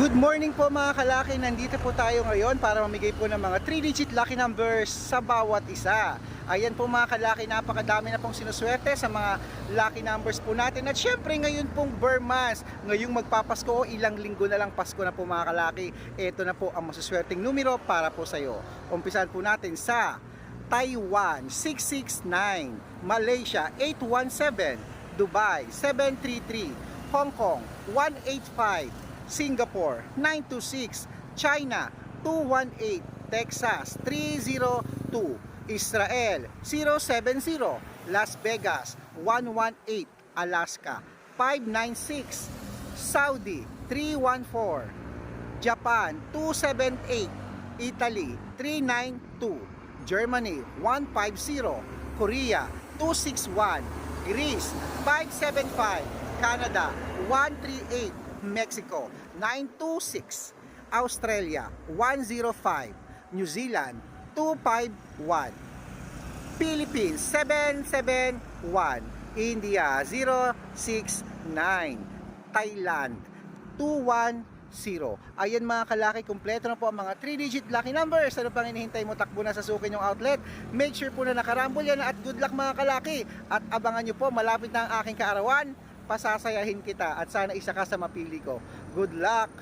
Good morning po mga kalaki, nandito po tayo ngayon para mamigay po ng mga 3-digit lucky numbers sa bawat isa. Ayan po mga kalaki, napakadami na pong sinuswerte sa mga lucky numbers po natin. At syempre ngayon pong Burmans, ngayong magpapasko o ilang linggo na lang Pasko na po mga kalaki. Ito na po ang masuswerteng numero para po sa iyo. Umpisan po natin sa Taiwan 669, Malaysia 817, Dubai 733, Hong Kong 185, Singapore 926, China 218, Texas 302, Israel 070, Las Vegas 118, Alaska 596, Saudi 314, Japan 278, Italy 392, Germany 150, Korea 261, Greece 575, Canada 138, Mexico 926, Australia 105, New Zealand 251, Philippines 771, India 069, Thailand 210. Ayan mga kalaki, kumpleto na po ang mga 3-digit lucky numbers. Ano pang hinihintay mo takbo na sa sukin yung outlet? Make sure po na nakarambol yan at good luck mga kalaki. At abangan nyo po, malapit na ang aking kaarawan. Pasasayahin kita at sana isa ka sa mapili ko. Good luck!